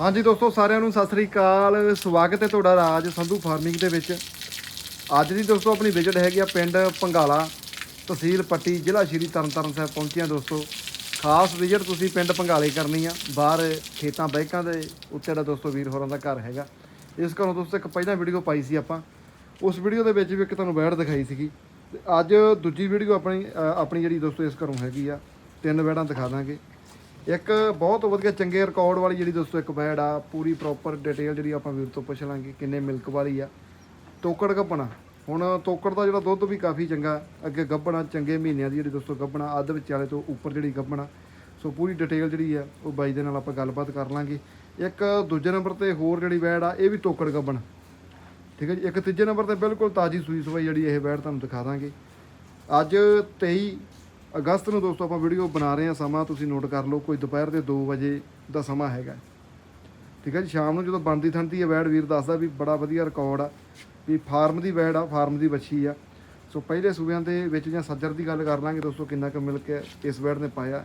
ਹਾਂਜੀ ਦੋਸਤੋ, ਸਾਰਿਆਂ ਨੂੰ ਸਤਿ ਸ੍ਰੀ ਅਕਾਲ। ਸਵਾਗਤ ਹੈ ਤੁਹਾਡਾ ਰਾਜ ਸੰਧੂ ਫਾਰਮਿੰਗ ਦੇ ਵਿੱਚ। ਅੱਜ ਦੀ ਦੋਸਤੋ, ਆਪਣੀ ਵਿਜ਼ਿਟ ਹੈਗੀ ਆ ਪਿੰਡ ਪੰਗਾਲਾ, ਤਹਿਸੀਲ ਪੱਟੀ, ਜ਼ਿਲ੍ਹਾ ਸ਼੍ਰੀ ਤਰਨਤਾਰਨ ਸਾਹਿਬ ਪਹੁੰਚੇ ਆ ਦੋਸਤੋ। ਖਾਸ ਵਿਜ਼ਿਟ ਤੁਸੀਂ ਪਿੰਡ ਪੰਗਾਲੇ ਕਰਨੀ ਆ। ਬਾਹਰ ਖੇਤਾਂ, ਬੈਕਾਂ ਦੇ ਉੱਤੇ ਦਾ ਦੋਸਤੋ ਵੀਰ ਹੋਰਾਂ ਦਾ ਘਰ ਹੈਗਾ। ਇਸ ਘਰੋਂ ਦੋਸਤੋ, ਇੱਕ ਪਹਿਲਾਂ ਵੀਡੀਓ ਪਾਈ ਸੀ ਆਪਾਂ। ਉਸ ਵੀਡੀਓ ਦੇ ਵਿੱਚ ਵੀ ਇੱਕ ਤੁਹਾਨੂੰ ਬੈੜ ਦਿਖਾਈ ਸੀਗੀ। ਤੇ ਅੱਜ ਦੂਜੀ ਵੀਡੀਓ ਆਪਣੀ ਆਪਣੀ ਜਿਹੜੀ ਦੋਸਤੋ ਇਸ ਘਰੋਂ ਹੈਗੀ ਆ। ਤਿੰਨ ਬੈੜਾਂ ਦਿਖਾ ਦਾਂਗੇ। ਇੱਕ ਬਹੁਤ ਵਧੀਆ ਚੰਗੇ ਰਿਕਾਰਡ ਵਾਲੀ ਜਿਹੜੀ ਦੋਸਤੋ ਇੱਕ ਬੈਡ ਆ, ਪੂਰੀ ਪ੍ਰੋਪਰ ਡਿਟੇਲ ਜਿਹੜੀ ਆਪਾਂ ਵੀਰ ਤੋਂ ਪੁੱਛ ਲਾਂਗੇ ਕਿੰਨੇ ਮਿਲਕ ਵਾਲੀ ਆ। ਤੋਕੜ ਗੱਬਣਾ ਹੁਣ ਤੋਕੜ ਦਾ ਜਿਹੜਾ ਦੁੱਧ ਵੀ ਕਾਫੀ ਚੰਗਾ, ਅੱਗੇ ਗੱਬਣਾ ਚੰਗੇ ਮਹੀਨਿਆਂ ਦੀ ਜਿਹੜੀ ਦੋਸਤੋ ਗੱਬਣਾ ਅੱਧ ਵਿਚਾਲੇ ਤੋਂ ਉੱਪਰ ਜਿਹੜੀ ਗੱਬਣਾ ਸੋ ਪੂਰੀ ਡਿਟੇਲ ਜਿਹੜੀ ਆ, ਉਹ ਬਾਈ ਦੇ ਨਾਲ ਆਪਾਂ ਗੱਲਬਾਤ ਕਰ ਲਾਂਗੇ। ਇੱਕ ਦੂਜੇ ਨੰਬਰ ਤੇ ਹੋਰ ਜਿਹੜੀ ਬੈਡ ਆ, ਇਹ ਵੀ ਤੋਕੜ ਗੱਬਣ ਠੀਕ ਹੈ ਜੀ? ਇੱਕ ਤੀਜੇ ਨੰਬਰ ਤੇ ਬਿਲਕੁਲ ਤਾਜੀ ਸੂਈ ਸਵਾਈ ਜਿਹੜੀ ਇਹ ਬੈਡ ਤੁਹਾਨੂੰ ਦਿਖਾ ਦਾਂਗੇ। ਅੱਜ 23 ਅਗਸਤ ਨੂੰ ਦੋਸਤੋ ਆਪਾਂ ਵੀਡੀਓ ਬਣਾ ਰਹੇ ਹਾਂ ਸਮਾਂ, ਤੁਸੀਂ ਨੋਟ ਕਰ ਲਓ, ਕੋਈ ਦੁਪਹਿਰ ਦੇ 2 ਵਜੇ ਦਾ ਸਮਾਂ ਹੈਗਾ। ਠੀਕ ਹੈ ਜੀ, ਸ਼ਾਮ ਨੂੰ ਜਦੋਂ ਬਣਦੀ ਠੰਡੀ ਹੈ ਵੈੜ ਵੀਰ ਦੱਸਦਾ ਵੀ ਬੜਾ ਵਧੀਆ ਰਿਕਾਰਡ ਆ, ਵੀ ਫਾਰਮ ਦੀ ਵੈੜ ਆ, ਫਾਰਮ ਦੀ ਵੱਛੀ ਆ। ਸੋ ਪਹਿਲੇ ਸੂਬਿਆਂ ਦੇ ਵਿੱਚ ਜਾਂ ਸੱਜਰ ਦੀ ਗੱਲ ਕਰ ਲਾਂਗੇ ਦੋਸਤੋ, ਕਿੰਨਾ ਕੁ ਮਿਲ ਕੇ ਇਸ ਵੈੜ ਨੇ ਪਾਇਆ।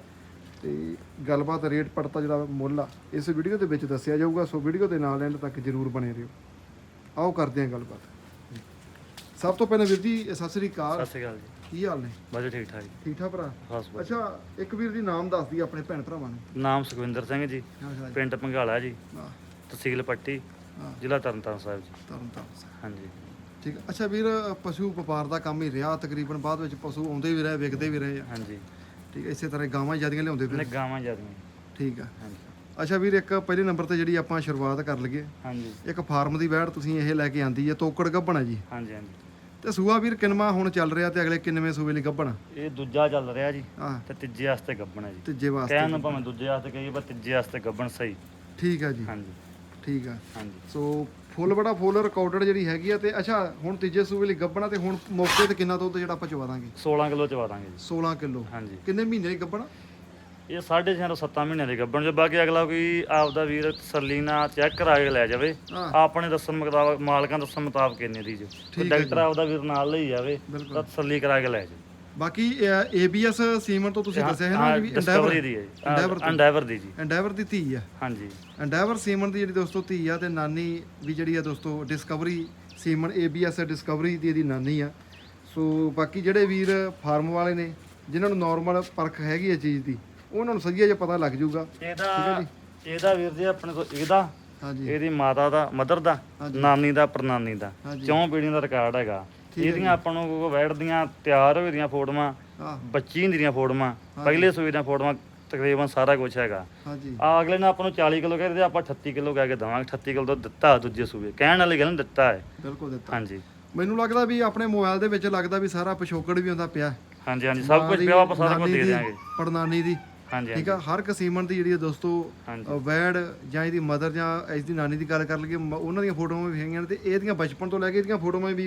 ਤੇ ਗੱਲਬਾਤ ਰੇਟ ਪੜਤਾ ਜਿਹੜਾ ਮੁੱਲ ਆ, ਇਸ ਵੀਡੀਓ ਦੇ ਵਿੱਚ ਦੱਸਿਆ ਜਾਊਗਾ। ਸੋ ਵੀਡੀਓ ਦੇ ਨਾਲ ਐਂਡ ਤੱਕ ਜਰੂਰ ਬਣੇ ਰਹੋ। ਆਓ ਕਰਦੇ ਹਾਂ ਗੱਲਬਾਤ। ਸਭ ਤੋਂ ਪਹਿਲਾਂ ਵੀਰ ਜੀ ਸਤਿ ਸ੍ਰੀ ਅਕਾਲ। ਸਤਿ ਸ਼੍ਰੀ ਅਕਾਲ ਜੀ। ਕੀ ਹਾਲ ਨੇ? ਬਸ ਠੀਕ ਠਾਕ ਜੀ। ਠੀਕ ਠਾਕ ਭਰਾ? ਖਾਸ ਬਸ। ਅੱਛਾ ਇੱਕ ਵੀਰ ਦੀ ਨਾਮ ਦੱਸ ਦੀ ਆਪਣੇ ਭੈਣ ਭਰਾਵਾਂ ਨੂੰ। ਨਾਮ ਸੁਖਵਿੰਦਰ ਸਿੰਘ ਜੀ ਪਿੰਡ ਪੰਘਾਲਾ ਜੀ ਹਾਂ। ਤਹਿਸੀਲ ਪੱਟੀ ਹਾਂ। ਜ਼ਿਲ੍ਹਾ ਤਰਨਤਾਰਨ ਸਾਹਿਬ ਜੀ। ਤਰਨ ਤਾਰਨ ਸਾਹਿਬ। ਹਾਂਜੀ। ਠੀਕ। ਹੈ। ਅੱਛਾ ਵੀਰ ਪਸ਼ੂ ਵਪਾਰ ਦਾ ਕੰਮ ਹੀ ਰਿਹਾ ਤਕਰੀਬਨ ਬਾਅਦ ਵਿੱਚ ਪਸ਼ੂ ਆਉਂਦੇ ਵੀ ਰਹੇ ਵਿਕਦੇ ਵੀ ਰਹੇ ਆ। ਹਾਂਜੀ। ਠੀਕ ਹੈ ਇਸੇ ਤਰ੍ਹਾਂ ਗਾਵਾਂ ਜਿਆਦੀਆਂ ਲਿਆਉਂਦੇ ਫਿਰ। ਨੇ ਗਾਵਾਂ ਜਾਂਦੀਆਂ ਠੀਕ ਆ ਹਾਂਜੀ। ਅੱਛਾ ਵੀਰ ਇੱਕ ਪਹਿਲੇ ਨੰਬਰ ਤੇ ਜਿਹੜੀ ਆਪਾਂ ਸ਼ੁਰੂਆਤ ਕਰ ਲਈਏ। ਹਾਂਜੀ। ਇੱਕ ਫਾਰਮ ਦੀ ਵੈੜ ਤੁਸੀਂ ਇਹ ਲੈ ਕੇ ਆਂਦੀ ਹੈ ਤੋਕੜ ਗੱਭਣਾ ਜੀ। ਹਾਂਜੀ ਹਾਂਜੀ। ਤੇ ਸੂਆ ਵੀਰ ਕਿੰਨਵਾਂ ਹੁਣ ਚੱਲ ਰਿਹਾ ਤੇ ਅਗਲੇ ਕਿੰਨਵੇਂ ਸੂਏ ਲਈ ਗੱਭਣਾ? ਇਹ ਦੂਜਾ ਚੱਲ ਰਿਹਾ ਜੀ ਤੇ ਤੀਜੇ ਵਾਸਤੇ ਗੱਬਣਾ ਜੀ। ਤੀਜੇ ਵਾਸਤੇ ਕਹਿਣ ਨੂੰ ਭਾਵੇਂ ਦੂਜੇ ਵਾਸਤੇ ਕਹੀਏ ਪਰ ਤੀਜੇ ਵਾਸਤੇ ਗੱਬਣ ਸਹੀ। ਠੀਕ ਆ ਜੀ। ਹਾਂਜੀ। ਠੀਕ ਆ ਹਾਂਜੀ। ਸੋ ਫੁੱਲ ਬੜਾ ਫੁੱਲ ਰਿਕਾਰਡਡ ਜਿਹੜੀ ਹੈਗੀ ਆ ਤੇ ਅੱਛਾ ਹੁਣ ਤੀਜੇ ਸੂਏ ਲਈ ਗੱਭਣਾ ਤੇ ਹੁਣ ਮੌਕੇ ਤੇ ਕਿੰਨਾ ਦੁੱਧ ਜਿਹੜਾ ਆਪਾਂ ਚਵਾ ਦਾਂਗੇ? 16 ਕਿਲੋ ਚਵਾ ਦਾਂਗੇ ਜੀ। 16 ਕਿਲੋ। ਹਾਂਜੀ। ਕਿੰਨੇ ਮਹੀਨੇ ਦੀ ਗੱਭਣਾ ਇਹ 6.5 ਤੋਂ 7 ਮਹੀਨਿਆਂ ਦੇ ਗੱਬਣ ਜੋ ਬਾਕੀ ਅਗਲਾ ਕੋਈ ਆਪਦਾ ਵੀਰ ਤਸੱਲੀ ਨਾਲ ਚੈੱਕ ਕਰਾ ਕੇ ਲੈ ਜਾਵੇ। ਹਾਂ। ਆਪਣੇ ਦੱਸਣ ਮੁਤਾਬਕ ਮਾਲਕਾਂ ਦੱਸਣ ਮੁਤਾਬਕ ਇੰਨੇ ਦੀ ਜੋ। ਠੀਕ ਹੈ ਡਾਕਟਰ ਆਪਦਾ ਵੀਰ ਨਾਲ ਲਈ ਜਾਵੇ ਬਿਲਕੁਲ। ਤਾਂ ਤਸੱਲੀ ਕਰਾ ਕੇ ਲੈ ਜਾਵੇ। ਬਾਕੀ ABS ਸੀਮਨ ਤੋਂ ਤੁਸੀਂ ਦੱਸਿਆ ਹੈ ਨਾ ਹਾਂ, ਵੀ ਡਿਸਕਵਰੀ ਦੀ ਹੈ Endeavour ਜੀ ਐਂਡੈਵਰ ਦੀ ਜੀ। ਐਂਡੈਵਰ ਦੀ ਧੀ ਆ। ਹਾਂਜੀ। ਐਂਡੈਵਰ ਸੀਮਨ ਦੀ ਜਿਹੜੀ ਦੋਸਤੋ ਧੀ ਆ ਤੇ ਨਾਨੀ ਵੀ ਜਿਹੜੀ ਆ ਦੋਸਤੋ ਡਿਸਕਵਰੀ ਸੀਮਨ ABS ਡਿਸਕਵਰੀ ਦੀ ਇਹਦੀ ਨਾਨੀ ਆ। ਸੋ ਬਾਕੀ ਜਿਹੜੇ ਵੀਰ ਫਾਰਮ ਵਾਲੇ ਨੇ ਜਿਨ੍ਹਾਂ ਨੂੰ ਨਾਰਮਲ ਪਰਖ ਹੈਗੀ ਹੈ ਚੀਜ਼ ਦੀ ਉਹਨਾਂ ਨੂੰ ਸਹੀ ਜਿਹਾ ਪਤਾ ਲੱਗ ਜਾਊਗਾ। ਇਹਦਾ ਇਹਦਾ ਵੀਰ ਜੀ ਆਪਣੇ ਕੋਲ ਇਹਦਾ ਹਾਂਜੀ। ਇਹਦੀ ਮਾਤਾ ਦਾ ਮਦਰ ਦਾ। ਨਾਨੀ ਦਾ ਪ੍ਰਨਾਨੀ ਦਾ। ਚੌਂ ਪੀੜ੍ਹੀਆਂ ਦਾ ਰਿਕਾਰਡ ਹੈਗਾ। ਇਹਦੀਆਂ ਆਪਾਂ ਨੂੰ ਕੋਈ ਵੈੜਦੀਆਂ ਤਿਆਰ ਹੋਈ ਦੀਆਂ ਫੋਟੋਆਂ ਬੱਚੀ ਦੀਆਂ ਫੋਟੋਆਂ ਪਹਿਲੇ ਸੂਈ ਦੀਆਂ ਫੋਟੋਆਂ ਤਕਰੀਬਨ ਸਾਰਾ ਕੁਝ ਹੈਗਾ। ਹਾਂਜੀ। ਆ ਅਗਲੇ ਨੇ ਆਪਾਂ ਨੂੰ 40 ਕਿਲੋ ਕਹਿੰਦੇ ਆਪਾਂ 38 ਕਿਲੋ ਕਹਿ ਕੇ ਦਵਾਂਗੇ। 38 ਕਿਲੋ ਦੁੱਧ ਦਿੱਤਾ ਦੂਜੇ ਸੂਏ। ਕਹਿਣ ਵਾਲੀ ਗੱਲ ਨਹੀਂ ਦਿੱਤਾ ਹੈ। ਬਿਲਕੁਲ ਦਿੱਤਾ। ਹਾਂਜੀ। ਮੈਨੂੰ ਲੱਗਦਾ ਵੀ ਆਪਣੇ ਮੋਬਾਈਲ ਦੇ ਵਿੱਚ ਲੱਗਦਾ ਵੀ ਸਾਰਾ ਪਿਛੋਕੜ ਵੀ ਹੁੰਦਾ ਪਿਆ। ਹਾਂਜੀ ਹਾਂਜੀ। ਸਭ ਕੁਝ ਪਿਆ ਆਪਾਂ ਸਾਰਾ ਕੁਝ ਦੇ ਦਿਆਂਗੇ। ਪੜਨਾਨੀ ਦੀ। ਠੀਕ ਆ? ਹਰ ਇੱਕ ਸੀਮਨ ਦੀ ਜਿਹੜੀ ਆ ਦੋਸਤੋ ਵੈੜ ਜਾਂ ਇਹਦੀ ਮਦਰ ਜਾਂ ਇਸ ਦੀ ਨਾਨੀ ਦੀ ਗੱਲ ਕਰ ਲਈਏ ਉਹਨਾਂ ਦੀਆਂ ਫੋਟੋਆਂ ਵੀ ਹੈਗੀਆਂ ਨੇ ਤੇ ਇਹਦੀਆਂ ਬਚਪਨ ਤੋਂ ਲੈ ਕੇ ਇਹਦੀਆਂ ਫੋਟੋਆਂ ਵੀ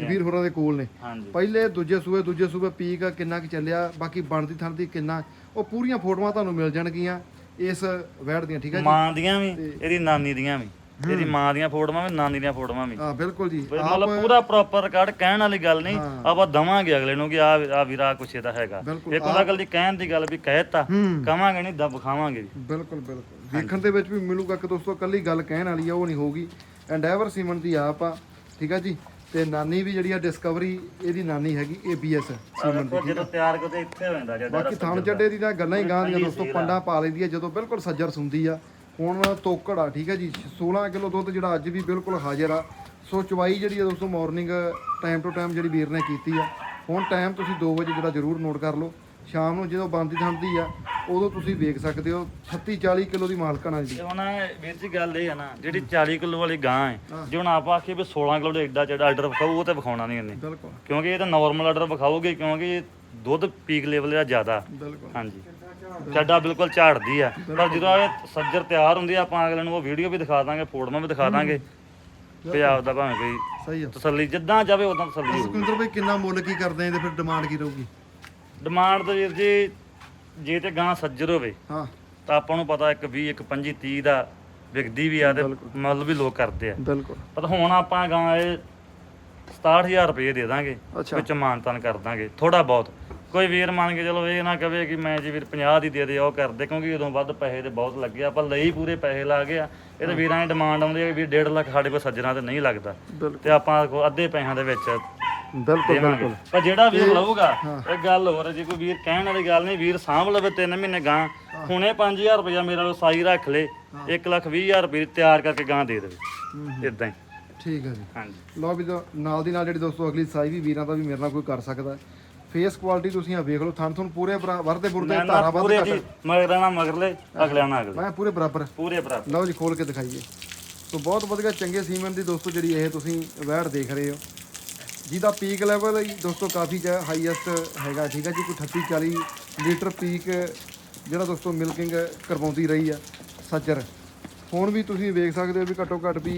ਵੀਰ ਹੋਰਾਂ ਦੇ ਕੋਲ ਨੇ। ਪਹਿਲੇ ਦੂਜੇ ਸੂਏ ਦੂਜੇ ਸੂਏ ਪੀਕ ਕਿੰਨਾ ਕੁ ਚੱਲਿਆ ਬਾਕੀ ਬਣਦੀ ਥਣ ਦੀ ਕਿੰਨਾ ਉਹ ਪੂਰੀਆਂ ਫੋਟੋਆਂ ਤੁਹਾਨੂੰ ਮਿਲ ਜਾਣਗੀਆਂ ਇਸ ਵੈੜ ਦੀਆਂ ਠੀਕ ਜੀ? ਮਾਂ ਦੀਆਂ ਵੀ ਇਹਦੀ ਨਾਨੀ ਦੀਆਂ ਵੀ। ਇਹਦੀ ਮਾਂ ਦੀਆਂ ਫੋਟੋਆਂ ਵੀ ਨਾਨੀ ਦੀਆਂ ਫੋਟੋਆਂ ਵੀ। ਹਾਂ ਬਿਲਕੁਲ ਜੀ। ਮਤਲਬ ਪੂਰਾ ਪ੍ਰੋਪਰ ਰਿਕਾਰਡ ਕਹਿਣ ਵਾਲੀ ਗੱਲ ਨਹੀਂ। ਆਪਾਂ ਦਵਾਂਗੇ ਅਗਲੇ ਨੂੰ ਕਿ ਆ ਆ ਵੀਰਾ ਕੁਛ ਇਹਦਾ ਹੈਗਾ। ਇੱਕ ਉਹਦਾ ਗੱਲ ਦੀ ਕਹਿਣ ਦੀ ਗੱਲ ਵੀ ਕਹਿਤਾ ਕਵਾਂਗੇ ਨਹੀਂ ਦਬ ਖਾਵਾਂਗੇ ਜੀ। ਬਿਲਕੁਲ ਬਿਲਕੁਲ। ਦੇਖਣ ਦੇ ਵਿੱਚ ਵੀ ਮਿਲੂਗਾ ਕਿ ਦੋਸਤੋ ਕੱਲੀ ਗੱਲ ਕਹਿਣ ਵਾਲੀ ਆ ਉਹ ਨਹੀਂ ਹੋਊਗੀ। ਐਂਡੈਵਰ ਸੀਮਨ ਦੀ ਆਪ ਆ ਠੀਕ ਆ ਜੀ? ਤੇ ਨਾਨੀ ਵੀ ਜਿਹੜੀ ਆ ਡਿਸਕਵਰੀ ਇਹਦੀ ਨਾਨੀ ਹੈਗੀ ABS ਸੀਮਨ ਦੀ ਦੇਖੋ ਜਦੋਂ ਤਿਆਰ ਕਰਦੇ ਇੱਥੇ ਹੋ ਜਾਂਦਾ ਬਾਕੀ ਥਣ ਚੱਡੇ ਦੀ ਤਾਂ ਗੱਲਾਂ ਹੀ ਗਾਂ ਦੀਆਂ ਦੋਸਤੋ ਪੰਡਾ ਪਾ ਲੈਂਦੀ ਆ ਜਦੋਂ ਬਿਲਕੁਲ ਸੱਜਰ ਸੁੰਦੀ ਆ। ਹੁਣ ਤੋਕੜ ਆ ਠੀਕ ਹੈ ਜੀ 16 ਕਿਲੋ ਦੁੱਧ ਜਿਹੜਾ ਅੱਜ ਵੀ ਬਿਲਕੁਲ ਹਾਜ਼ਰ ਆ। ਸੋ ਚਵਾਈ ਜਿਹੜੀ ਆ ਦੋਸਤੋ ਮਾਰਨਿੰਗ ਟਾਈਮ ਟੂ ਟਾਈਮ ਜਿਹੜੀ ਵੀਰ ਨੇ ਕੀਤੀ ਆ। ਹੁਣ ਟਾਈਮ ਤੁਸੀਂ 2 ਵਜੇ ਜਿਹੜਾ ਜ਼ਰੂਰ ਨੋਟ ਕਰ ਲਓ। ਸ਼ਾਮ ਨੂੰ ਜਦੋਂ ਬੰਦੀ ਥਣਦੀ ਆ ਉਦੋਂ ਤੁਸੀਂ ਵੇਖ ਸਕਦੇ ਹੋ 36 40 ਕਿਲੋ ਦੀ ਮਾਲਕਣ ਆ ਜੀ। ਹੁਣ ਵੀਰ ਜੀ ਗੱਲ ਇਹ ਆ ਨਾ ਜਿਹੜੀ 40 ਕਿਲੋ ਵਾਲੀ ਗਾਂ ਹੈ। ਜੇ ਹੁਣ ਆਪਾਂ ਆਖੀਏ ਵੀ 16 ਕਿਲੋ ਦਾ ਐਡਾ ਜਿਹੜਾ ਆਰਡਰ ਵਿਖਾਊ ਉਹ ਤੇ ਵਿਖਾਉਣਾ ਨਹੀਂ ਇਹਨੇ। ਬਿਲਕੁਲ। ਕਿਉਂਕਿ ਇਹ ਤਾਂ ਨਾਰਮਲ ਆਰਡਰ ਵਿਖਾਓਗੇ ਕਿਉਂਕਿ ਇਹ ਦੁੱਧ ਪੀਕ ਲੈਵਲ ਦਾ ਜ਼ਿਆਦਾ। ਬਿਲਕੁਲ। ਹਾਂਜੀ। ਚੱਡਾ ਬਿਲਕੁਲ ਝਾੜਦੀ ਆ। ਪਰ ਜਦੋਂ ਇਹ ਸੱਜਰ ਤਿਆਰ ਹੁੰਦੀ ਆ ਆਪਾਂ ਅਗਲੇ ਨੂੰ ਉਹ ਵੀਡੀਓ ਵੀ ਦਿਖਾ ਦਾਂਗੇ ਫੋਟੋਆਂ ਵੀ ਦਿਖਾ ਦਾਂਗੇ। ਪੰਜਾਬ ਦਾ ਭਾਵੇਂ ਕੋਈ ਸਹੀ ਆ। ਤਸੱਲੀ ਜਿੱਦਾਂ ਜਾਵੇ ਉਦਾਂ ਤਸੱਲੀ ਹੋਊਗੀ। ਸੁਖਿੰਦਰ ਭਾਈ ਕਿੰਨਾ ਮੁੱਲ ਕੀ ਕਰਦੇ ਆਂ ਤੇ ਫਿਰ ਡਿਮਾਂਡ ਕੀ ਰਹੂਗੀ? ਡਿਮਾਂਡ ਤਾਂ ਵੀਰ ਜੀ ਜੇ ਤੇ ਗਾਂ ਸੱਜਰ ਹੋਵੇ ਹਾਂ। ਤਾਂ ਆਪਾਂ ਨੂੰ ਪਤਾ ਇੱਕ 20 ਇੱਕ 25 30 ਦਾ ਵਿਕਦੀ ਵੀ ਆ ਤੇ ਮੁੱਲ ਵੀ ਲੋਕ ਕਰਦੇ ਆ। ਬਿਲਕੁਲ। ਪਰ ਹੁਣ ਆਪਾਂ ਗਾਂ ਇਹ 67000 ਰੁਪਏ ਦੇ ਦਾਂਗੇ ਵਿੱਚ ਮਾਨਤਨ ਕਰ ਦਾਂਗੇ ਥੋੜਾ ਬਹੁਤ। ਕੋਈ ਵੀਰ ਮੰਨ ਕੇ ਚਲੋ ਇਹ ਨਾ ਕਵੇ ਕਿ ਮੈਂ ਜੀ ਵੀਰ 50 ਦੀ ਦੇ ਦੇ ਉਹ ਕਰਦੇ ਕਿਉਂਕਿ ਉਦੋਂ ਵੱਧ ਪੈਸੇ ਤੇ ਬਹੁਤ ਲੱਗੇ ਆਪਾਂ ਲਈ ਪੂਰੇ ਪੈਸੇ ਲਾ ਗਏ ਆ। ਇਹ ਤਾਂ ਵੀਰਾਂ ਦੀ ਡਿਮਾਂਡ ਆਉਂਦੀ ਹੈ ਵੀ 1.5 ਲੱਖ ਸਾਡੇ ਕੋਲ ਸੱਜਣਾ ਤੇ ਨਹੀਂ ਲੱਗਦਾ। ਤੇ ਆਪਾਂ ਕੋ ਅੱਧੇ ਪੈਸਿਆਂ ਦੇ ਵਿੱਚ ਬਿਲਕੁਲ ਬਿਲਕੁਲ। ਪਰ ਜਿਹੜਾ ਵੀਰ ਲਊਗਾ ਇਹ ਗੱਲ ਹੋਰ ਹੈ ਜੇ ਕੋਈ ਵੀਰ ਕਹਿਣ ਵਾਲੀ ਗੱਲ ਨਹੀਂ ਵੀਰ ਸਾਂਭ ਲਵੇ 3 ਮਹੀਨੇ ਗਾਂ ਹੁਣੇ 5000 ਰੁਪਇਆ ਮੇਰੇ ਨਾਲ ਸਾਈ ਰੱਖ ਲੇ 1 ਲੱਖ 20000 ਰੁਪਏ ਤਿਆਰ ਕਰਕੇ ਗਾਂ ਦੇ ਦੇਵੇ। ਇਦਾਂ ਹੀ। ਠੀਕ ਹੈ ਜੀ। ਹਾਂਜੀ। ਲਓ ਵੀ ਨਾਲ ਦੀ ਨਾਲ ਜਿਹੜੀ ਦੋਸਤੋ ਅਗਲੀ ਸਾਈ ਵੀ ਵੀਰਾਂ ਦਾ ਵੀ ਮੇਰੇ ਨਾਲ ਕੋਈ ਕਰ ਸਕਦਾ। ਫੇਸ ਕੁਆਲਿਟੀ ਤੁਸੀਂ ਆ ਵੇਖ ਲਓ ਥਣ ਤੁਹਾਨੂੰ ਪੂਰੇ ਵਰਦੇ ਬੁਰਦੇ ਮੈਂ ਧਾਰਾ ਵੱਧ ਪੂਰੇ ਘੱਟ। ਜੀ ਮਗਰਾਂ ਨਾਲ ਮਗਰਲੇ ਅਗਲਿਆਂ ਨਾਲ ਅਗਲੇ। ਮੈਂ ਪੂਰੇ ਬਰਾਬਰ। ਪੂਰੇ ਬਰਾਬਰ। ਲਓ ਜੀ ਖੋਲ ਕੇ ਦਿਖਾਈਏ। ਸੋ ਬਹੁਤ ਵਧੀਆ ਚੰਗੇ ਸੀਮਨ ਦੀ ਦੋਸਤੋ ਜਿਹੜੀ ਇਹ ਤੁਸੀਂ ਵੈੜ ਦੇਖ ਰਹੇ ਹੋ। ਜਿਹਦਾ ਪੀਕ ਲੈਵਲ ਦੋਸਤੋ ਕਾਫੀ ਹਾਈਐਸਟ ਹੈਗਾ ਠੀਕ ਹੈ ਜੀ ਕੋਈ 38 40 ਲੀਟਰ ਪੀਕ ਜਿਹੜਾ ਦੋਸਤੋ ਮਿਲਕਿੰਗ ਕਰਵਾਉਂਦੀ ਰਹੀ ਆ ਸੱਜਰ। ਹੁਣ ਵੀ ਤੁਸੀਂ ਵੇਖ ਸਕਦੇ ਹੋ ਵੀ ਘੱਟੋ ਘੱਟ ਵੀ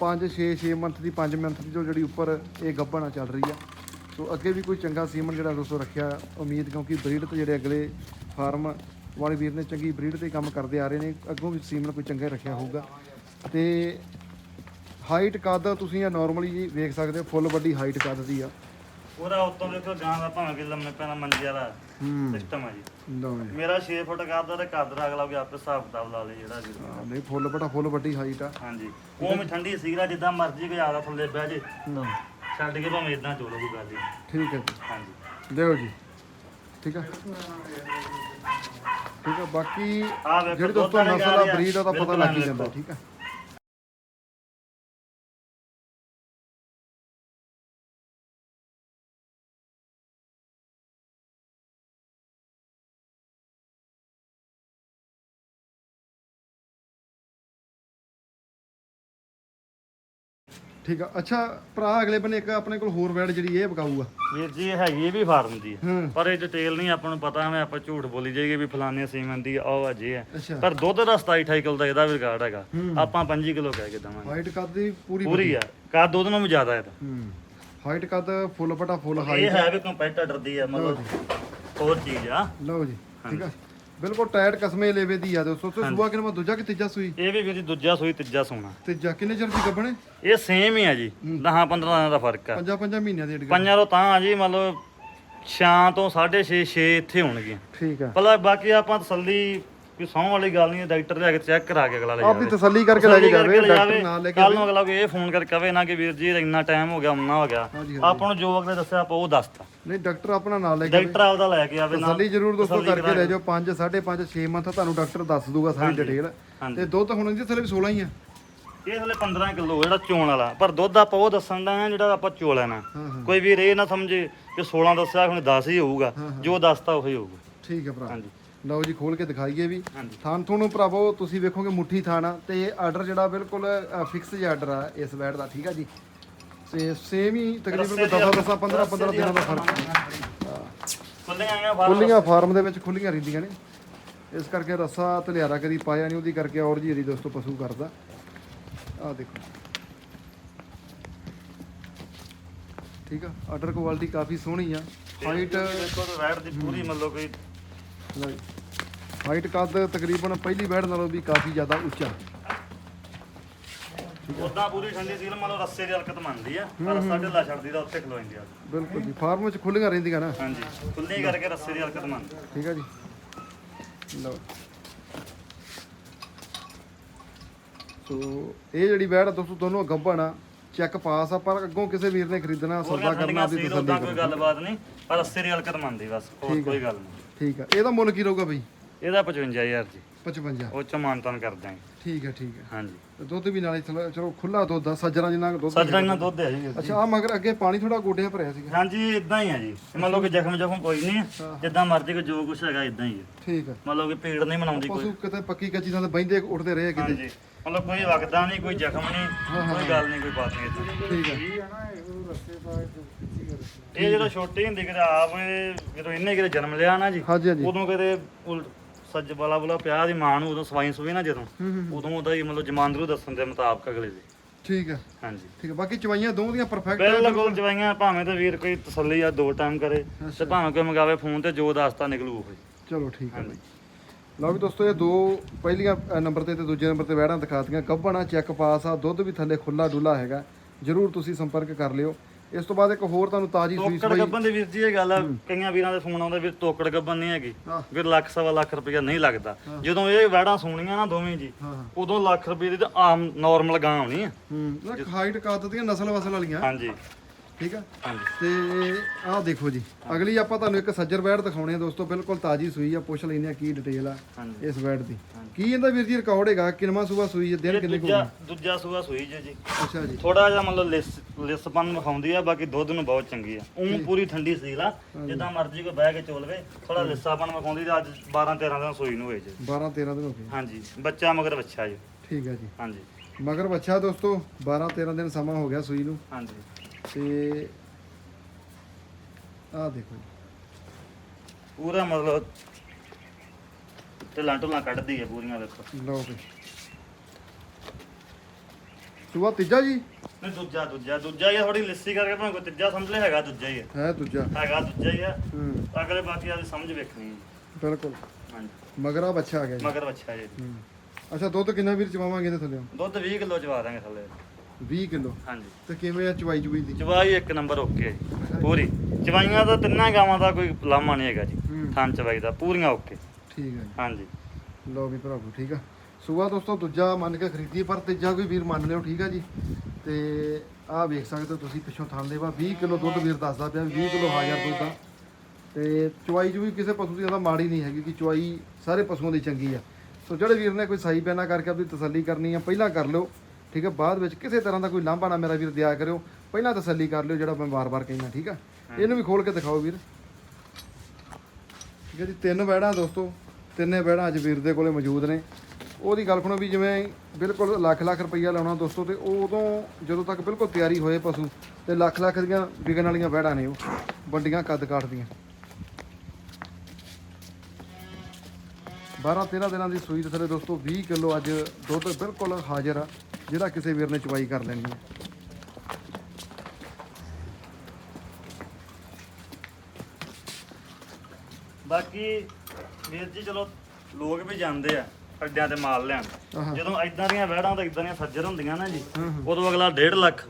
5 6 6 ਮੰਥ ਦੀ 5 ਮੰਥ ਦੀ ਜੋ ਜਿਹੜੀ ਉੱਪਰ ਇਹ ਗੱਭਣਾ ਚੱਲ ਰਹੀ ਆ। ਸੋ ਅੱਗੇ ਵੀ ਕੋਈ ਚੰਗਾ ਸੀਮਨ ਜਿਹੜਾ ਦੋਸਤੋ ਰੱਖਿਆ ਉਮੀਦ ਕਿਉਂਕਿ ਬਰੀਡ ਤੇ ਜਿਹੜੇ ਅਗਲੇ ਫਾਰਮ ਵਾਲੇ ਵੀਰ ਨੇ ਚੰਗੀ ਬਰੀਡ ਤੇ ਕੰਮ ਕਰਦੇ ਆ ਰਹੇ ਨੇ ਅੱਗੋਂ ਵੀ ਸੀਮਨ ਕੋਈ ਚੰਗਾ ਰੱਖਿਆ ਹੋਊਗਾ। ਤੇ ਹਾਈਟ ਕੱਦ ਤੁਸੀਂ ਆ ਨਾਰਮਲੀ ਜੀ ਵੇਖ ਸਕਦੇ ਹੋ ਫੁੱਲ ਵੱਡੀ ਹਾਈਟ ਕੱਦ ਦੀ ਆ। ਉਹਦਾ ਉੱਤੋਂ ਦੇਖੋ ਗਾਂ ਦਾ ਭਾਵੇਂ ਕਿ ਲੰਮੇ ਪੈਣਾ ਮੰਜੇ ਵਾਲਾ ਸਿਸਟਮ ਹੈ ਜੀ। ਮੇਰਾ 6 ਫੁੱਟ ਕਰਦਾ ਤੇ ਕੱਦ ਦਾ ਅਗਲਾ ਵੀ ਆਪੇ ਹਿਸਾਬ ਕਿਤਾਬ ਲਾ ਲੇ ਜਿਹੜਾ ਜੀ ਹਾਂ, ਨਹੀਂ ਫੁੱਲ ਬੜਾ ਫੁੱਲ ਵੱਡੀ ਹਾਈਟ ਆ। ਹਾਂਜੀ। ਉਹ ਵੀ ਠੰਡੀ ਸੀਗਾ ਜਿੱਦਾਂ ਮਰਜ਼ੀ ਕੋਈ ਆਦਾ ਥੱਲੇ ਬਹਿ ਜੇ। ਛੱਡ ਕੇ ਭਾਵੇਂ ਇਦਾਂ ਚੋਲੋ ਕੋਈ ਗੱਲ ਨਹੀਂ ਠੀਕ ਹੈ ਜੀ। ਹਾਂਜੀ। ਦਿਓ ਜੀ। ਠੀਕ ਆ ਠੀਕ ਆ ਬਾਕੀ ਆ ਵੇਖੋ ਜਿਹੜੀ ਦੁੱਧ ਦੋਸਤੋ ਵਾਲੀ ਨਸਲ ਗਾਂ ਆ ਆ, ਬਰੀਡ ਆ ਤਾਂ ਪਤਾ ਬਿਲਕੁਲ ਲੱਗ ਹੀ ਜਾਂਦਾ। ਠੀਕ ਆ ਠੀਕ ਆ। ਅੱਛਾ ਭਰਾ ਅਗਲੇ ਬੰਨੇ ਇੱਕ ਆਪਣੇ ਕੋਲ ਹੋਰ ਵੈੜ ਜਿਹੜੀ ਇਹ ਬਕਾਊ ਆ ਵੀਰ ਜੀ ਇਹ ਹੈਗੀ ਇਹ ਵੀ ਫਾਰਮ ਦੀ। ਹੈ। ਹੂੰ ਪਰ ਇਹ ਡਿਟੇਲ ਨਹੀਂ ਆਪਾਂ ਨੂੰ ਪਤਾ ਐਵੇਂ ਆਪਾਂ ਝੂਠ ਬੋਲੀ ਜਾਈਏ ਵੀ ਫਲਾਣੇ ਸੀਮਨ ਦੀ ਉਹ ਅਜੇ ਹੈ ਅੱਛਾ। ਪਰ ਦੁੱਧ ਦਾ 27 28 ਕਿਲੋ ਦਾ ਇਹਦਾ ਵੀ ਰਿਕਾਰਡ ਹੈਗਾ। ਆਪਾਂ 5 ਕਿਲੋ ਕਹਿ ਕੇ ਦਵਾਂਗੇ। ਹਾਈਟ ਕੱਦ ਦੀ ਪੂਰੀ ਪੂਰੀ ਆ। ਕਾ ਦੁੱਧ ਨੂੰ ਵੀ ਜ਼ਿਆਦਾ ਹੈ ਤਾਂ ਹੂੰ। ਹਾਈਟ ਕੱਦ ਫੁੱਲ ਬਟਾ ਫੁੱਲ ਇਹ ਹਾਈਟ ਹੈ ਵੀ ਕੰਪੈਟੀਟਰ ਦੀ ਆ ਮਤਲਬ ਹੋਰ ਚੀਜ਼ ਆ। ਲਓ ਜੀ। ਠੀਕ ਆ। ਬਿਲਕੁਲ ਟਾਇਟ ਕਸਮੇ ਲੇਵੇ ਦੀ ਆ ਦੋਸਤੋ। ਤੇ ਸੂਆ ਕਿਨਵਾ ਦੂਜਾ ਕਿ ਤੀਜਾ ਸੂਈ? ਇਹ ਵੀ ਵੀਰ ਜੀ ਦੂਜਾ ਸੂਈ ਤੀਜਾ ਸੋਨਾ। ਤੀਜਾ ਕਿੰਨੇ ਚਿਰ ਦੀ ਗੱਬਣੇ ਇਹ ਸੇਮ ਹੀ ਆ ਜੀ 10 15 ਦਿਨਾਂ ਦਾ ਫ਼ਰਕ ਆ। ਪੰਜਾਂ ਪੰਜਾਂ ਮਹੀਨਿਆਂ ਦੀ ਪੰਜਾਂ ਤੋਂ ਤਾਂ ਆ ਜੀ ਮਤਲਬ ਛਾਂ ਤੋਂ 6.5 6 ਇੱਥੇ ਹੋਣਗੀਆਂ। ਠੀਕ ਆ। ਪਹਿਲਾਂ ਬਾਕੀ ਆਪਾਂ ਤਸੱਲੀ ਕੋਈ ਸੌਂ ਵਾਲੀ ਗੱਲ ਨਹੀਂ ਡਾਕਟਰ ਲੈ ਕੇ ਚੈੱਕ ਕਰਾ ਕੇ ਅਗਲਾ ਲੈ ਆਪ ਜਾਵੇ ਤਸੱਲੀ ਕਰਕੇ ਲੈ ਕੇ ਜਾਵੇ ਡਾਕਟਰ ਨਾਲ ਲੈ ਕੇ ਕੱਲ ਨੂੰ ਅਗਲਾ ਕੋਈ ਇਹ ਫੋਨ ਕਰਕੇ ਕਵੇ ਨਾ ਕਿ ਵੀਰ ਜੀ ਇੰਨਾ ਟਾਈਮ ਹੋ ਗਿਆ ਉਨਾ ਹੋ ਗਿਆ। ਆਪਾਂ ਨੂੰ ਜੋ ਅਗਲੇ ਦੱਸਿਆ ਆਪਾਂ ਉਹ ਦੱਸਤਾ। ਨਹੀਂ ਡਾਕਟਰ ਆਪਣਾ ਨਾਲ ਲੈ ਕੇ ਡਾਕਟਰ ਆਪਦਾ ਲੈ ਕੇ ਆਵੇ ਨਾਲ ਤਸੱਲੀ ਜ਼ਰੂਰ ਦੋਸਤੋ ਕਰਕੇ ਲੈ ਜਾਓ 5 5.5 6 ਮੰਥ ਤੁਹਾਨੂੰ ਡਾਕਟਰ ਦੱਸ ਦੂਗਾ ਸਾਰੀ ਡਿਟੇਲ। ਤੇ ਦੁੱਧ ਹੁਣ ਇਹਦੇ ਥੱਲੇ ਵੀ 16 ਹੀ ਆ। ਇਹ ਹਲੇ 15 ਕਿਲੋ ਜਿਹੜਾ ਚੋਣ ਵਾਲਾ। ਪਰ ਦੁੱਧ ਆਪਾਂ ਉਹ ਦੱਸਣ ਦਾ ਜਿਹੜਾ ਆਪਾਂ ਚੋ ਲੈਣਾ। ਹਾਂ ਹਾਂ। ਕੋਈ ਵੀਰ ਇਹ ਨਾ ਸਮਝੇ ਕਿ 16 ਦੱਸਿਆ ਹੁਣ 10 ਹੀ ਹੋਊਗਾ। ਜੋ ਦੱਸਤਾ ਉਹੀ ਹੋਊਗਾ। ਠੀਕ ਹੈ ਭਰਾ। ਹਾਂਜੀ। ਲਓ ਜੀ ਖੋਲ ਕੇ ਦਿਖਾਈਏ ਵੀ। ਥਾਨ ਤੁਹਾਨੂੰ ਭਰਾਵੋ ਤੁਸੀਂ ਵੇਖੋਗੇ ਮੁੱਠੀ ਥਾਨ ਆ ਤੇ ਆਰਡਰ ਜਿਹੜਾ ਬਿਲਕੁਲ ਫਿਕਸ ਜਿਹਾ ਆਰਡਰ ਆ ਇਸ ਬੈਡ ਦਾ ਠੀਕ ਆ ਜੀ? ਤੇ ਸੇਮ ਹੀ ਤਕਰੀਬਨ ਕੋਈ 10 10 15 15 ਦਿਨਾਂ ਦਾ ਫ਼ਰਕ ਖੁੱਲੀਆਂ ਫਾਰਮ ਦੇ ਵਿੱਚ ਖੁੱਲੀਆਂ ਰਹਿੰਦੀਆਂ ਨੇ। ਇਸ ਕਰਕੇ ਰੱਸਾ ਧਲਿਆਰਾ ਕਦੀ ਪਾਇਆ ਨਹੀਂ ਉਹਦੀ ਕਰਕੇ ਔਰ ਜੀ ਇਹਦੀ ਦੋਸਤੋ ਪਸ਼ੂ ਕਰਦਾ। ਆਹ ਦੇਖੋ। ਠੀਕ ਆ ਆਰਡਰ ਕੁਆਲਿਟੀ ਕਾਫੀ ਸੋਹਣੀ ਆ। ਹਾਈਟ ਤਾਂ ਰੈਡ ਦੀ ਪੂਰੀ ਮਤਲਬ ਕੋਈ ਹਾਈਟ ਕੱਦ ਤਕਰੀਬਨ ਪਹਿਲੀ ਬੈਡ ਨਾਲੋਂ ਵੀ ਕਾਫੀ ਜ਼ਿਆਦਾ ਉੱਚਾ। ਉਦਾਂ ਪੂਰੀ ਠੰਡੀ ਸੀਲ ਮਤਲਬ ਰੱਸੇ ਦੀ ਹਰਕਤ ਮੰਨਦੀ ਆ ਪਰ ਰੱਸਾ ਢਿੱਲਾ ਛੱਡਦੀ ਤਾਂ ਉੱਥੇ ਖਲੋਇੰਦੀ ਆ। ਬਿਲਕੁਲ ਜੀ ਫਾਰਮ ਵਿੱਚ ਖੁੱਲੀਆਂ ਰਹਿੰਦੀਆਂ ਨਾ। ਹਾਂਜੀ ਖੁੱਲੀ ਕਰਕੇ ਰੱਸੇ ਦੀ ਹਰਕਤ ਮੰਨਦੀ ਠੀਕ ਆ ਜੀ। ਲਓ। ਸੋ ਇਹ ਜਿਹੜੀ ਬੈਡ ਆ ਦੋਸਤੋ ਦੋਨੋਂ ਗੱਭਣ ਆ। ਚੈੱਕ ਪਾਸ ਆ ਪਰ ਅੱਗੋਂ ਕਿਸੇ ਵੀਰ ਨੇ ਖਰੀਦਣਾ ਸੌਦਾ ਕਰਨਾ ਠੰਡੀਆਂ ਦੀ ਸੀਲ ਤਸੱਲੀ ਕੋਈ ਗੱਲਬਾਤ ਨਹੀਂ ਪਰ ਰੱਸੇ ਦੀ ਹਰਕਤ ਮੰਨਦੀ ਬਸ ਹੋਰ ਕੋਈ ਗੱਲ ਨਹੀਂ। ਠੀਕ ਆ। ਇਹਦਾ ਮੁੱਲ ਕੀ ਰਹੂਗਾ ਬਈ? ਇਹਦਾ 55000 ਜੀ। 55 ਉਹ ਚ ਮਾਨਤਨ ਕਰ ਦਾਂਗੇ ਠੀਕ ਹੈ ਠੀਕ ਹੈ ਹਾਂਜੀ। ਤੇ ਦੁੱਧ ਵੀ ਨਾਲੇ ਚਲੋ ਚਲੋ ਖੁੱਲਾ ਦੁੱਧ ਆ ਸੱਜਣਾ ਜਿੰਨਾ ਕੁ ਦੁੱਧ ਸੱਜਣਾ ਇਹਨਾਂ ਦੁੱਧ ਹੈ ਜੀ। ਅੱਛਾ ਆ ਮਗਰ ਅੱਗੇ ਪਾਣੀ ਥੋੜਾ ਗੋਡਿਆਂ ਭਰਿਆ ਸੀਗਾ। ਹਾਂਜੀ ਇਦਾਂ ਹੀ ਆ ਜੀ। ਮੰਨ ਲਓ ਕਿ ਜ਼ਖਮ ਜ਼ਖਮ ਕੋਈ ਨਹੀਂ ਹੈ। ਜਿੱਦਾਂ ਮਰਜ਼ੀ ਕੋ ਜੋ ਕੁਛ ਹੈਗਾ ਇਦਾਂ ਹੀ ਹੈ ਠੀਕ ਆ। ਮੰਨ ਲਓ ਕਿ ਪੀੜ ਨਹੀਂ ਮਨਾਉਂਦੀ ਕੋਈ। ਪਸ਼ੂ ਕਿਤੇ ਪੱਕੀ ਕੱਚੀ ਥਾਂ ਤੇ ਬੈਂਦੇ ਉੱਠਦੇ ਰਹੇ ਕਿਤੇ। ਹਾਂਜੀ। ਮਤਲਬ ਕੋਈ ਵਗਦਾ ਨਹੀਂ ਕੋਈ ਜ਼ਖਮ ਨਹੀਂ ਕੋਈ ਗੱਲ ਨਹੀਂ ਕੋਈ ਬਾਤ ਨਹੀਂ। ਠੀਕ ਆ ਇਹ ਜਦੋਂ ਛੋਟੀ ਹੁੰਦੀ ਕਿਤੇ ਆਪ ਇਹ ਜਦੋਂ ਇਹਨੇ ਕਿਤੇ ਜਨਮ ਲਿਆ ਨਾ ਜੀ ਹਾਂਜੀ ਹਾਂਜੀ। ਉਦੋਂ ਕਿਤੇ ਉਲ- ਸੱਜ ਵਾਲਾ ਬੁਲਾ ਪਿਆ ਦੀ ਮਾਂ ਨੂੰ ਉਦੋਂ ਸਵਾਈ ਸੁਈ ਨਾ ਜਦੋਂ ਹੂੰ ਹੂੰ ਉਦੋਂ ਉਹਦਾ ਹੀ ਮਤਲਬ ਜਮਾਂਦਰੂ ਦੱਸਣ ਦੇ ਮੁਤਾਬਕ ਅਗਲੇ ਦੇ। ਠੀਕ ਆ ਹਾਂਜੀ। ਠੀਕ ਆ ਬਾਕੀ ਚਵਾਈਆਂ ਦੋਵਾਂ ਦੀਆਂ ਪਰਫੈਕਟ ਬਿਲਕੁਲ ਜਵਾਈਆਂ ਭਾਵੇਂ ਤੇ ਵੀਰ ਕੋਈ ਤਸੱਲੀ ਆ ਦੋ ਟਾਈਮ ਕਰੇ ਤੇ ਭਾਵੇਂ ਕੋਈ ਮੰਗਾਵੇ ਫੋਨ ਤੇ ਜੋ ਦੱਸਤਾ ਨਿਕਲੂ ਉਹ ਚਲੋ ਠੀਕ ਆ ਬਈ। ਲਓ ਵੀ ਦੋਸਤੋ ਇਹ ਦੋ ਪਹਿਲੀਆਂ ਨੰਬਰ ਤੇ ਤੇ ਦੂਜੇ ਨੰਬਰ ਤੇ ਵੈੜਾਂ ਦਿਖਾਤੀਆਂ। ਗੱਭਣਾ ਚੈੱਕ ਪਾਸ ਆ ਦੁੱਧ ਵੀ ਥੱਲੇ ਖੁੱਲਾ ਡੁੱਲਾ ਹੈਗਾ। ਜਰੂਰ ਤੁਸੀਂ ਸੰਪਰਕ ਕਰ ਲਿਓ। ਇਸ ਤੋਂ ਬਾਅਦ ਇੱਕ ਹੋਰ ਤੁਹਾਨੂੰ ਤਾਜੀ ਸੂਈ ਤੋਕੜ ਗੱਬਨ ਦੀ ਵੀਰ ਜੀ ਇਹ ਗੱਲ ਆ ਕਈਆਂ ਵੀਰਾਂ ਦੇ ਫੋਨ ਆਉਂਦੇ ਵੀਰ ਤੋਕੜ ਗੱਬਨ ਨਹੀਂ ਹੈਗੀ। ਵੀਰ ਲੱਖ ਸਵਾ ਲੱਖ ਰੁਪਇਆ ਨਹੀਂ ਲੱਗਦਾ। ਜਦੋਂ ਇਹ ਵੈੜਾਂ ਸੋਣੀਆਂ ਨਾ ਦੋਵੇਂ ਜੀ ਉਦੋਂ ਲੱਖ ਰੁਪਏ ਦੀ ਤਾਂ ਆਮ ਨਾਰਮਲ ਗਾਂ ਆਉਣੀ ਆ। ਹੂੰ ਹਾਈਟ ਕੱਦ ਦੀਆਂ ਨਸਲ ਵਸਲ ਵਾਲੀਆਂ। ਹਾਂਜੀ। ਠੀਕ ਆ? ਤੇ ਆਹ ਦੇਖੋ ਜੀ ਅਗਲੀ ਆਪਾਂ ਤੁਹਾਨੂੰ ਇੱਕ ਸੱਜਰ ਬੈੜ ਦਿਖਾਉਣੇ ਆ ਦੋਸਤੋ ਬਿਲਕੁਲ ਤਾਜੀ ਸੂਈ ਆ ਪੁੱਛ ਲੈਂਦੇ ਆ ਕੀ ਡਿਟੇਲ ਆ ਇਸ ਬੈੜ ਦੀ। ਕੀ ਇਹਦਾ ਵੀਰ ਜੀ ਰਿਕਾਰਡ ਹੈਗਾ? ਕਿੰਨਵਾਂ ਸੂਆ ਸੂਈ ਹੈ ਦਿਨ ਕਿੰਨੇ ਕੋ ਦੂਜਾ ਦੂਜਾ ਸੂਆ ਸੂਈ ਜੀ ਜੀ। ਅੱਛਾ ਜੀ। ਥੋੜਾ ਜਿਹਾ ਮਤਲਬ ਲਿਸ ਲਿਸਪਨ ਵਿਖਾਉਂਦੀ ਆ ਬਾਕੀ ਦੁੱਧ ਨੂੰ ਬਹੁਤ ਚੰਗੀ ਆ। ਉਹ ਪੂਰੀ ਠੰਡੀ ਸੀਲ ਆ। ਜਿੱਦਾਂ ਮਰਜ਼ੀ ਕੋਈ ਬਹਿ ਕੇ ਚੋਲਵੇ ਥੋੜਾ ਲਿਸਾਪਨ ਵਿਖਾਉਂਦੀ ਤੇ ਅੱਜ 12 13 ਦਿਨ ਸੂਈ ਨੂੰ ਹੋਏ ਜੀ। 12 13 ਦਿਨ ਹੋ ਗਏ। ਹਾਂਜੀ ਬੱਚਾ ਮਗਰ ਬੱਚਾ ਜੀ। ਠੀਕ ਹੈ ਜੀ। ਹਾਂਜੀ। ਮਗਰ ਬੱਚਾ ਦੋਸਤੋ 12 13 ਦਿਨ ਸਮਾਂ ਹੋ ਗਿਆ ਸੂਈ ਨੂੰ। ਹਾਂਜੀ। ਤੇ ਆਹ ਦੇਖੋ ਜੀ। ਪੂਰਾ ਮਤਲਬ ਢਿੱਲਾਂ ਢੁੱਲਾਂ ਕੱਢਦੀ ਹੈ ਪੂਰੀਆਂ ਵੇਖੋ ਲਓ ਵੀ ਸੂਆ ਤੀਜਾ ਜੀ? ਨਹੀਂ ਦੂਜਾ ਦੂਜਾ ਦੂਜਾ ਹੀ ਆ, ਥੋੜੀ ਲਿੱਸੀ ਕਰਕੇ ਭਾਵੇਂ ਕੋਈ ਤੀਜਾ ਸਮਝ ਲੈ ਹੈਗਾ ਦੂਜਾ ਹੀ ਆ। ਹੈ ਦੂਜਾ। ਹੈਗਾ ਦੂਜਾ ਹੀ ਆ। ਹੂੰ। ਅਗਲੇ ਬਾਕੀ ਆਦੀ ਸਮਝ ਵੇਖਣੀ ਹੈ ਜੀ। ਬਿਲਕੁਲ। ਹਾਂਜੀ। ਮਗਰਾ ਬੱਚਾ ਆ ਗਿਆ ਜੀ। ਮਗਰ ਬੱਚਾ ਜੀ। ਹੂੰ। ਅੱਛਾ ਦੁੱਧ ਕਿੰਨਾ ਵੀਰ ਚਵਾਵਾਂਗੇ ਇਹਦੇ ਥੱਲੇ? ਦੁੱਧ 20 ਕਿਲੋ ਚਵਾ ਦਾਂਗੇ ਥੱਲੇ। 20 ਕਿਲੋ। ਹਾਂਜੀ। ਤੇ ਕਿਵੇਂ ਆ ਚਵਾਈ ਚੁਈ ਦੀ? ਚਵਾਈ ਇੱਕ ਨੰਬਰ ਓਕੇ ਹੈ ਜੀ ਪੂਰੀ। ਚਵਾਈਆਂ ਦਾ ਤਿੰਨਾਂ ਗਾਵਾਂ ਦਾ ਕੋਈ ਲਾਮਾ ਨਹੀਂ ਹੈਗਾ ਜੀ ਹੂੰ। ਥਾਂ ਚਵਾਈ ਦਾ ਪੂਰੀਆਂ ਓਕੇ। ਠੀਕ ਹੈ ਜੀ। ਹਾਂਜੀ। ਲਓ ਵੀ ਭਰਾਵੋ ਠੀਕ ਆ। ਸੂਆ ਦੋਸਤੋ ਦੂਜਾ ਮੰਨ ਕੇ ਖਰੀਦੀ ਪਰ ਤੀਜਾ ਕੋਈ ਵੀਰ ਮੰਨ ਲਿਓ ਠੀਕ ਆ ਜੀ। ਤੇ ਆਹ ਵੇਖ ਸਕਦੇ ਹੋ ਤੁਸੀਂ ਪਿੱਛੋਂ ਥਾਂ ਦੇ ਵਾ 20 ਕਿਲੋ ਦੁੱਧ ਵੀਰ ਦੱਸਦਾ ਪਿਆ ਵੀ 20 ਕਿਲੋ ਹਾਜ਼ਰ ਦੁੱਧ ਆ ਤੇ ਚੁਆਈ ਜੂ ਵੀ ਕਿਸੇ ਪਸ਼ੂ ਦੀ ਜ਼ਿਆਦਾ ਮਾੜੀ ਨਹੀਂ ਹੈਗੀ ਕਿ ਚੁਆਈ ਸਾਰੇ ਪਸ਼ੂਆਂ ਦੀ ਚੰਗੀ ਆ। ਸੋ ਜਿਹੜੇ ਵੀਰ ਨੇ ਕੋਈ ਸਹੀ ਬਿਆਨਾ ਕਰਕੇ ਆਪਣੀ ਤਸੱਲੀ ਕਰਨੀ ਆ ਪਹਿਲਾਂ ਕਰ ਲਿਓ। ਠੀਕ ਆ ਬਾਅਦ ਵਿੱਚ ਕਿਸੇ ਤਰ੍ਹਾਂ ਦਾ ਕੋਈ ਲਾਂਭਾ ਨਾ ਮੇਰਾ ਵੀਰ ਦਿਆ ਕਰਿਓ। ਪਹਿਲਾਂ ਤਸੱਲੀ ਕਰ ਲਿਓ ਜਿਹੜਾ ਮੈਂ ਵਾਰ-ਵਾਰ ਕਹਿੰਦਾ ਠੀਕ ਆ ਇਹਨੂੰ ਵੀ ਖੋਲ ਕੇ ਦਿਖਾਓ ਵੀਰ। ਠੀਕ ਹੈ ਜੀ ਤਿੰਨ ਬੈੜਾਂ ਦੋਸਤੋ ਤਿੰਨੇ ਬੈੜਾਂ ਅੱਜ ਵੀਰ ਦੇ ਕੋਲੇ ਮੌਜੂਦ ਨੇ। ਉਹਦੀ ਗੱਲ ਸੁਣੋ ਵੀ ਜਿਵੇਂ ਬਿਲਕੁਲ ਲੱਖ ਲੱਖ ਰੁਪਈਆ ਲਾਉਣਾ ਦੋਸਤੋ ਤੇ ਉਦੋਂ ਜਦੋਂ ਤੱਕ ਬਿਲਕੁਲ ਤਿਆਰੀ ਹੋਏ ਪਸ਼ੂ ਤੇ ਲੱਖ ਲੱਖ ਦੀਆਂ ਵਿਕਣ ਵਾਲੀਆਂ ਬੈੜਾਂ ਨੇ ਉਹ ਵੱਡੀਆਂ ਕੱਦ ਕਾਠ ਦੀਆਂ। 12 13 ਦਿਨਾਂ ਦੀ ਸੂਈ ਦੇ ਥੱਲੇ ਦੋਸਤੋ 20 ਕਿਲੋ ਅੱਜ ਦੁੱਧ ਬਿਲਕੁਲ ਹਾਜ਼ਰ ਆ। ਜਿਹੜਾ ਕਿਸੇ ਵੀਰ ਨੇ ਚਵਾਈ ਕਰ ਲੈਣੀ ਹੈ। ਬਾਕੀ ਵੀਰ ਜੀ ਚਲੋ ਲੋਕ ਵੀ ਜਾਂਦੇ ਆ ਅੱਡਿਆਂ ਤੇ ਮਾਲ ਲੈਣ। ਜਦੋਂ ਇਦਾਂ ਦੀਆਂ ਵਹਿੜਾਂ ਤੇ ਇਦਾਂ ਦੀਆਂ ਸੱਜਰ ਹੁੰਦੀਆਂ ਨਾ ਜੀ। ਉਦੋਂ ਅਗਲਾ 1.5 ਲੱਖ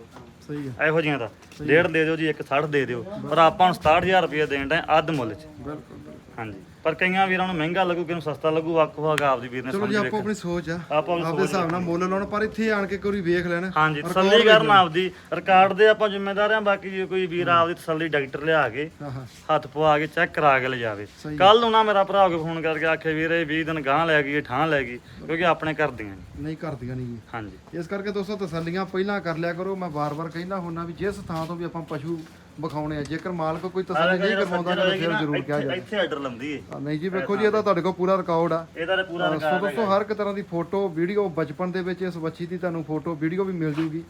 ਸਹੀ ਹੈ। ਇਹੋ ਜਿਹੀਆਂ ਦਾ। ਡੇਢ ਦੇ ਦਿਓ ਜੀ ਇੱਕ 60 ਦੇ ਦਿਓ। ਪਰ ਆਪਾਂ ਨੂੰ 67000 ਰੁਪਏ ਦੇਣ ਦਾ ਅੱਧ ਮੁੱਲ 'ਚ। ਬਿਲਕੁਲ। ਹਾਂਜੀ। ਪਰ ਕਈਆਂ ਵੀਰਾਂ ਨੂੰ ਮਹਿੰਗਾ ਲੱਗੂ ਕਿਨੂੰ ਸਸਤਾ ਲੱਗੂ ਵੱਖ ਵੱਖ ਆਪਦੀ ਵੀਰ ਨੇ ਚਲੋ ਜੀ ਸਮਝ ਆਪੋ ਆਪਣੀ ਸੋਚ ਆ। ਆਪੋ ਆਪਣੀ ਆਪਦੇ ਹਿਸਾਬ ਨਾਲ ਮੁੱਲ ਲਾਉਣ ਪਰ ਇੱਥੇ ਆਣ ਕੇ ਕੋਈ ਵੇਖ ਲੈਣ। ਹਾਂਜੀ ਤਸੱਲੀ ਕਰਨ। ਆਪਦੀ ਰਿਕਾਰਡ ਦੇ ਆਪਾਂ ਜ਼ਿੰਮੇਦਾਰ ਆ ਬਾਕੀ ਜੇ ਕੋਈ ਵੀਰ ਆਪਦੀ ਤਸੱਲੀ ਡਾਕਟਰ ਲਿਆ ਕੇ ਹਾਂ ਹਾਂ। ਹੱਥ ਪਵਾ ਕੇ ਚੈੱਕ ਕਰਾ ਕੇ ਲਿਜਾਵੇ ਕੱਲ ਨੂੰ ਨਾ ਮੇਰਾ ਭਰਾ ਕੋ ਫੋਨ ਕਰਕੇ ਆਖੇ ਵੀਰੇ 20 ਦਿਨ ਗਾਂ ਲੈ ਗਈ ਠਾਂ ਲੈ ਗਈ ਕਿਉਂਕਿ ਆਪਣੇ ਘਰ ਦੀਆਂ ਨੇ। ਨਹੀਂ ਕਰਦੀਆਂ ਨਹੀਂ ਹਾਂਜੀ। ਇਸ ਕਰਕੇ ਦੋਸਤੋ ਤਸੱਲੀਆਂ ਪਹਿਲਾਂ ਕਰ ਲਿਆ ਕਰੋ। ਮੈਂ ਵਾਰ-ਵਾਰ ਕਹਿੰਦਾ ਹੁੰਨਾ ਵੀ ਜਿਸ ਥਾਂ ਤੋਂ ਵੀ ਆਪਾਂ ਪਸ਼ੂ ਵਿਖਾਉਣੇ ਆ। ਜੇਕਰ ਮਾਲਕ ਕੋਈ ਤਸੱਲੀ ਨਹੀਂ ਕਰਵਾਉਂਦਾ ਤਾਂ ਫਿਰ ਜ਼ਰੂਰ ਕਿਹਾ ਜਾਵੇ। ਇੱਥੇ ਆਰਡਰ ਲੰਦੀ ਹਾਂ, ਨਹੀਂ ਜੀ ਵੇਖੋ ਜੀ ਇਹਦਾ ਤੁਹਾਡੇ ਕੋਲ ਪੂਰਾ ਰਿਕਾਰਡ ਆ। ਇਹਦਾ ਤੇ ਪੂਰਾ ਰਿਕਾਰਡ ਦੋਸਤੋ ਹਰ ਇੱਕ ਤਰ੍ਹਾਂ ਦੀ ਫੋਟੋ ਵੀਡੀਓ ਬਚਪਨ ਦੇ ਵਿੱਚ ਇਸ ਬੱਚੀ ਦੀ ਤੁਹਾਨੂੰ ਫੋਟੋ ਵੀਡੀਓ ਵੀ ਮਿਲ ਜੂਗੀ।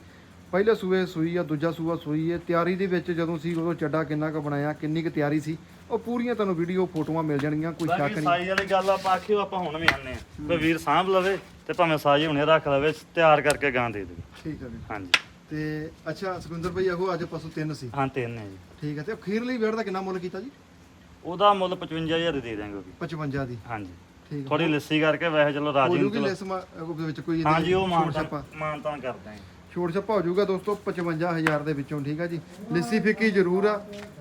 ਪਹਿਲੇ ਸੂਏ ਸੂਈ ਆ ਦੂਜਾ ਸੂਆ ਸੂਈ ਹੈ ਤਿਆਰੀ ਦੇ ਵਿੱਚ ਜਦੋਂ ਸੀ ਉਦੋਂ ਚੱਡਾ ਕਿੰਨਾ ਕੁ ਬਣਾਇਆ ਕਿੰਨੀ ਕੁ ਤਿਆਰੀ ਸੀ ਉਹ ਪੂਰੀਆਂ ਤੁਹਾਨੂੰ ਵੀਡੀਓ ਫੋਟੋਆਂ ਮਿਲ ਜਾਣਗੀਆਂ ਕੋਈ ਸ਼ੱਕ ਨਹੀਂ। ਸਾਈ ਵਾਲੀ ਗੱਲ ਆਪਾਂ ਆਖਿਓ ਆਪਾਂ ਹੁਣ ਵੀ ਆਨੇ ਆ ਕੋਈ ਵੀਰ ਸਾਂਭ ਲਵੇ ਤੇ ਭਾਵੇਂ ਸਾਈ ਹੁਣੇ ਰੱਖ ਲਵੇ ਤਿਆਰ ਕਰਕੇ ਗਾਂ ਦੇ ਦੇ ਠੀਕ ਹੈ ਜੀ। ਹਾਂਜੀ। ਤੇ ਅੱਛਾ ਸੁਖਿੰਦਰ ਭਾਈ ਇਹੋ ਅੱਜ ਪਸ਼ੂ ਤਿੰਨ ਸੀ। ਹਾਂ ਤਿੰਨ ਹੈ ਜੀ। ਠੀਕ ਹੈ ਤੇ ਅਖੀਰਲੀ ਵੇੜ ਦਾ ਕਿੰਨਾ ਮੁੱਲ ਕੀਤਾ ਜੀ? ਉਹਦਾ ਮੁੱਲ 55000 ਦੇ ਦਾਂਗੇ ਉਹ ਵੀ। 55 ਦੀ। ਹਾਂਜੀ ਠੀਕ ਥੋੜੀ ਲੱਸੀ ਕਰਕੇ ਵੈਸੇ ਚਲੋ ਰਾਜੀ ਜੂਗੀ ਲੈਸ ਵਿੱਚ ਕੋਈ ਹਾਂਜੀ ਉਹ ਮਾਨਤਾ ਮਾਨਤਾ ਕਰਦੇ ਆਂ ਛੋਟ ਛੱਪਾ ਹੋ ਜਾਊਗਾ ਦੋਸਤੋ 55000 ਦੇ ਵਿੱਚੋਂ ਠੀਕ ਆ ਜੀ। ਲਿੱਸੀ ਫਿੱਕੀ ਜ਼ਰੂਰ ਆ।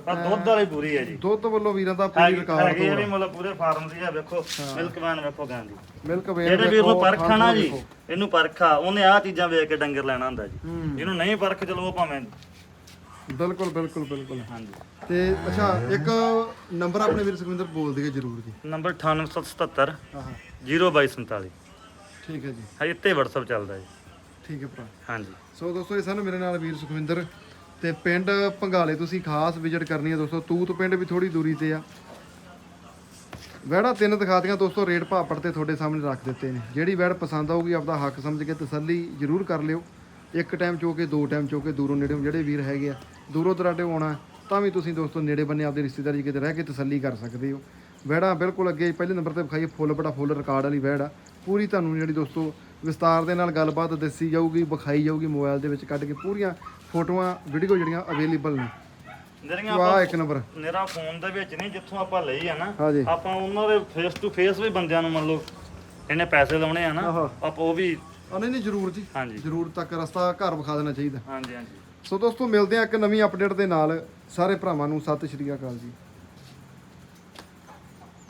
ਪਰ ਦੁੱਧ ਵਾਲੀ ਪੂਰੀ ਹੈ ਜੀ। ਦੁੱਧ ਵੱਲੋਂ ਵੀਰਾਂ ਦਾ ਪੂਰੀ ਰਿਕਾਰਡ ਹੈਗੀ ਵੀ ਮੁੱਲ ਪੂਰੇ ਫਾਰਮ ਦੀ ਆ ਵੇਖੋ ਮਿਲਕ ਵੈਨ ਵੇਖੋ ਗਾਂ ਦੀ ਮਿਲਕ ਵੇਰ ਜਿਹੜੇ ਵੀਰ ਨੂੰ ਪਰਖਾ ਨਾ ਜੀ। ਇਹਨੂੰ ਪਰਖਾ ਉਹਨੇ ਆਹ ਚੀਜ਼ਾਂ ਵੇਖ ਕੇ ਡੰਗਰ ਲੈਣਾ ਹੁੰਦਾ ਜੀ। ਜਿਹਨੂੰ ਨਹੀਂ ਪਰਖ ਚਲੋ ਉਹ ਭਾਵੇਂ ਬਿਲਕੁਲ ਬਿਲਕੁਲ ਬਿਲਕੁਲ। ਹਾਂਜੀ। ਤੇ ਅੱਛਾ ਇੱਕ ਨੰਬਰ ਆਪਣੇ ਵੀਰ ਸੁਖਵਿੰਦਰ ਬੋਲ ਦਈਏ ਜ਼ਰੂਰ ਜੀ। ਨੰਬਰ 9877 ਹਾਂ ਹਾਂ। 0247 ਠੀਕ ਹੈ ਜੀ। ਹਾਂ ਇੱਥੇ WhatsApp ਚੱਲਦਾ ਜੀ। ਠੀਕ ਹੈ ਭਰਾ। ਹਾਂਜੀ। ਸੋ ਦੋਸਤੋ ਇਹ ਸਾਨੂੰ ਮੇਰੇ ਨਾਲ ਵੀਰ ਸੁਖਵਿੰਦਰ ਤੇ ਪਿੰਡ ਭੰਗਾਲੇ ਤੁਸੀਂ ਖਾਸ ਵਿਜ਼ਿਟ ਕਰਨੀ ਹੈ ਦੋਸਤੋ। ਤੂਤ ਪਿੰਡ ਵੀ ਥੋੜੀ ਦੂਰੀ ਤੇ ਆ। ਵੈੜਾ ਤਿੰਨ ਦਿਖਾਤੀਆਂ ਦੋਸਤੋ ਰੇਟ ਭਾਪੜ ਤੇ ਤੁਹਾਡੇ ਸਾਹਮਣੇ ਰੱਖ ਦਿੱਤੇ ਨੇ। ਜਿਹੜੀ ਵੈੜ ਪਸੰਦ ਆਊਗੀ ਆਪਦਾ ਹੱਕ ਸਮਝ ਕੇ ਤਸੱਲੀ ਜ਼ਰੂਰ ਕਰ ਲਿਓ। ਇੱਕ ਟਾਈਮ ਚੋ ਕੇ ਦੋ ਟਾਈਮ ਚੋ ਕੇ ਦੂਰੋਂ ਨੇੜੇੋਂ ਜਿਹੜੇ ਵੀਰ ਹੈਗੇ ਆ ਦੂਰੋਂ ਦਰਾਡੇ ਆਉਣਾ ਤਾਂ ਵੀ ਤੁਸੀਂ ਦੋਸਤੋ ਨੇੜੇ ਬੰਨੇ ਆਪਦੇ ਰਿਸ਼ਤੇਦਾਰੀ ਕਿਤੇ ਰਹਿ ਕੇ ਤਸੱਲੀ ਕਰ ਸਕਦੇ ਹੋ। ਵੈੜਾ ਬਿਲਕੁਲ ਅੱਗੇ ਪਹਿਲੇ ਨੰਬਰ ਤੇ ਵਿਖਾਈਏ ਫੁੱਲ ਬੜਾ ਫੁੱਲ ਰਿਕਾਰਡ ਵਾਲੀ ਵੈੜ ਆ। ਪੂਰੀ ਤੁਹਾਨੂੰ ਜਿਹੜੀ ਦੋਸਤੋ ਵਿਸਤਾਰ ਦੇ ਨਾਲ ਗੱਲਬਾਤ ਦੱਸੀ ਜਾਊਗੀ ਵਿਖਾਈ ਜਾਊਗੀ ਮੋਬਾਈਲ ਦੇ ਵਿੱਚ ਕੱਢ ਕੇ ਪੂਰੀਆਂ ਫੋਟੋਆਂ ਵੀਡੀਓ ਜਿਹੜੀਆਂ ਅਵੇਲੇਬਲ ਨੇ। ਜਿਹੜੀਆਂ ਵਾਹ ਇੱਕ ਨੰਬਰ ਮੇਰਾ ਫੋਨ ਦੇ ਵਿੱਚ ਨਹੀਂ ਜਿੱਥੋਂ ਆਪਾਂ ਲਈ ਆ ਨਾ ਹਾਂਜੀ। ਆਪਾਂ ਉਹਨਾਂ ਦੇ ਫੇਸ ਟੂ ਫੇਸ ਵੀ ਬੰਦਿਆਂ ਨੂੰ ਮੰਨ ਲਓ ਇਹਨੇ ਪੈਸੇ ਲਾਉਣੇ ਆ ਨਾ ਆਹੋ। ਆਪਾਂ ਉਹ ਵੀ ਆ ਨਹੀਂ ਨਹੀਂ ਜ਼ਰੂਰ ਜੀ। ਹਾਂਜੀ। ਜ਼ਰੂਰ ਤੱਕ ਰਸਤਾ ਘਰ ਵਿਖਾ ਦੇਣਾ ਚਾਹੀਦਾ। ਹਾਂਜੀ ਹਾਂਜੀ। ਸੋ ਦੋਸਤੋ ਮਿਲਦੇ ਆ ਇੱਕ ਨਵੀਂ ਅਪਡੇਟ ਦੇ ਨਾਲ। ਸਾਰੇ ਭਰਾਵਾਂ ਨੂੰ ਸਤਿ ਸ਼੍ਰੀ ਅਕਾਲ ਜੀ।